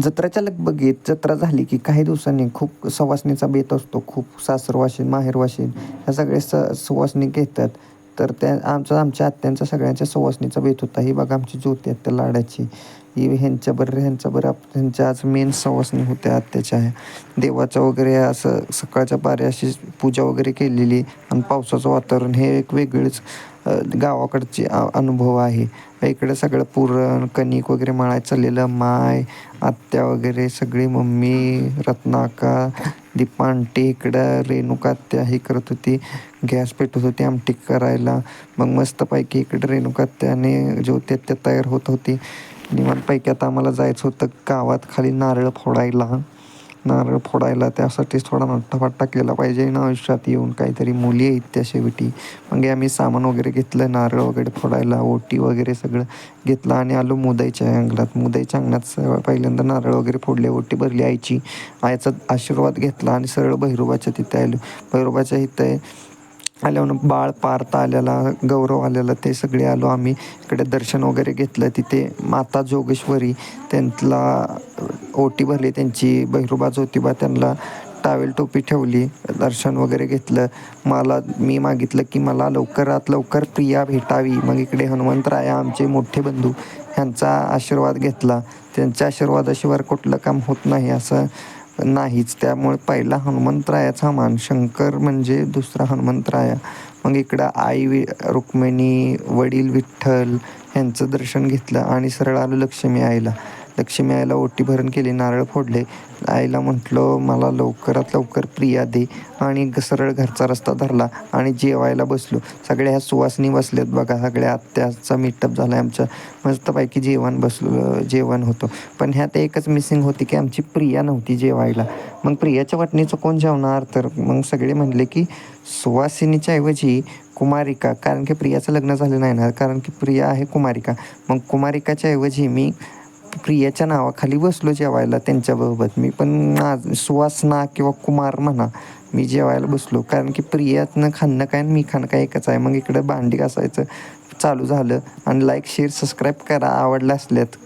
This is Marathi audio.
जत्राच्या लगबगीत जत्रा झाली की काही दिवसांनी खूप सवासणीचा बेत असतो खूप सासरवाशीन माहेरवाशीन ह्या सगळे स सुवासनी घेतात. तर त्या आमचा आमच्या आत्यांचा सगळ्यांच्या सुवासणीचा बेत होता. ही बघा आमची ज्योती आत्या लाडाची. ही ह्यांच्या बरं आप ह्यांच्या आज मेन सवासणी होत्या आत्याच्या. देवाचा देवाचं वगैरे असं सकाळच्या पारी अशी पूजा वगैरे केलेली. आणि पावसाचं वातावरण हे एक वेगळेच गावाकडचे अनुभव आहे. इकडे सगळं पुरण कणिक वगैरे मळायचं चाललेलं माय आत्या वगैरे सगळी मम्मी रत्नाका दीपांटी इकडं रेणुका आत्या हे करत होती. गॅस पेटवत होती आमटी करायला. मग मस्तपैकी इकडं रेणुका आत्याने ज्योती आत्या तयार होत होती. निवांतपैकी आता आम्हाला जायचं होतं गावात खाली नारळ फोडायला. नारळ फोडायला त्यासाठीच थोडा नट्टाफट्टा केला पाहिजे ना आयुष्यात. येऊन काहीतरी मुली आहेत त्या शेवटी. मग आम्ही सामान वगैरे घेतलं नारळ वगैरे फोडायला ओटी वगैरे सगळं घेतलं आणि आलो मुदाईच्या अंगणात. मुदाईच्या अंगणात पहिल्यांदा नारळ वगैरे फोडले ओटी भरली आईची. आईचा आशीर्वाद घेतला आणि सरळ भैरोबाच्या तिथे आलो. भैरोबाच्या इथे आल्यावर बाळ पारता आलेला गौरव आलेला ते सगळे आलो आम्ही. इकडे दर्शन वगैरे घेतलं. तिथे माता जोगेश्वरी त्यांना ओटी भरली त्यांची बहिरोबा ज्योतिबा त्यांना टावेल टोपी ठेवली दर्शन वगैरे घेतलं. मला मी मागितलं की मला लवकरात लवकर प्रिया भेटावी. मग इकडे हनुमंतराया आमचे मोठे बंधू ह्यांचा आशीर्वाद घेतला. त्यांच्या आशीर्वादाशिवाय कुठलं काम होत नाही असं नाहीच. त्यामुळे पहिला हनुमंतरायाचा मान. शंकर म्हणजे दुसरा हनुमंतराया. मग इकडं आई वि रुक्मिणी वडील विठ्ठल यांचं दर्शन घेतलं आणि सरळ आलो लक्ष्मी आईला. लक्ष्मी आईला ओटी भरण केली नारळ फोडले. आईला म्हटलं मला लवकरात लवकर प्रिया दे. आणि सरळ घरचा रस्ता धरला आणि जेवायला बसलो. सगळ्या ह्या सुवासनी बसल्यात बघा. सगळ्या आत्याचा मीटअप झाला आहे आमच्या मस्तपैकी जेवण बसलो जेवण होतं. पण ह्यात एकच मिसिंग होती की आमची प्रिया नव्हती जेवायला. मग प्रियाच्या वाटणीचं कोण जेवणार? तर मग सगळे म्हणले की सुवासिनीच्या ऐवजी कुमारिका. कारण की प्रियाचं लग्न झालं नाही ना? कारण की प्रिया आहे कुमारिका. मग कुमारिकाच्या ऐवजी मी प्रियाच्या नावाखाली बसलो जेवायला त्यांच्याबरोबर मी पण ना सुवासना किंवा कुमार म्हणा मी जेवायला बसलो. कारण की प्रियातनं खाणं काय आणि मी खाणं काय एकच आहे. मग इकडं भांडी घासायचं चालू झालं. आणि लाईक शेअर सबस्क्राईब करा. आवडलं असल्यात.